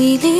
一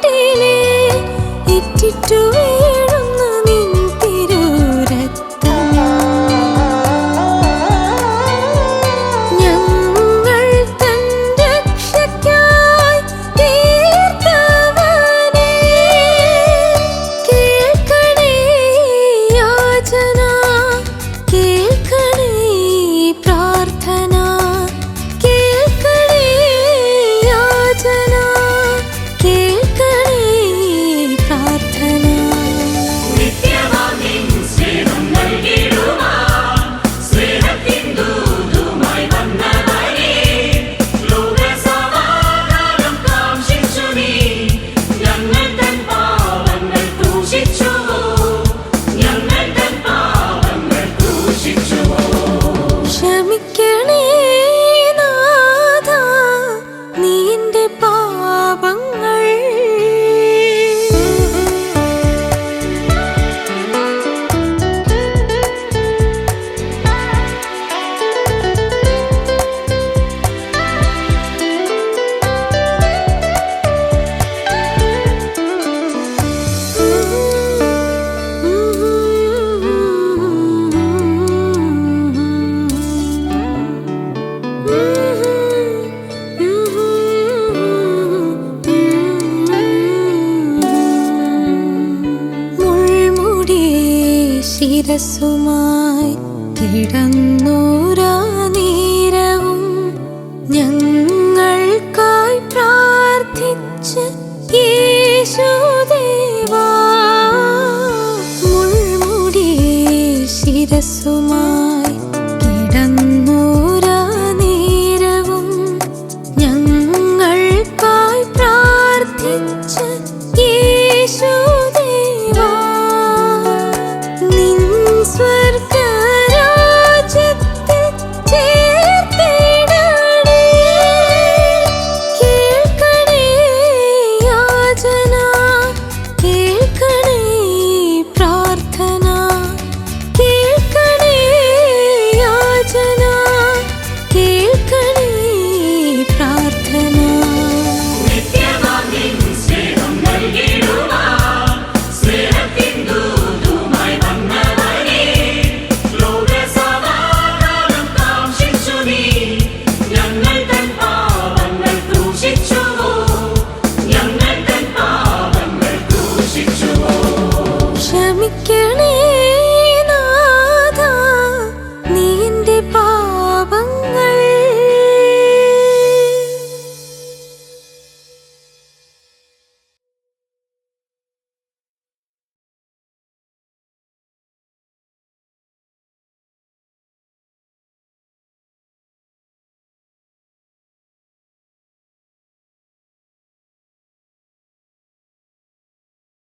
നാട്ടിലെ ഇറ്റിറ്റുവേ ശിരസുമായി കിടന്നൂരാ നീരവും ഞങ്ങൾക്കായി പ്രാർത്ഥിച്ച് യേശുദേവാ മുൾമുടി ശിരസുമായി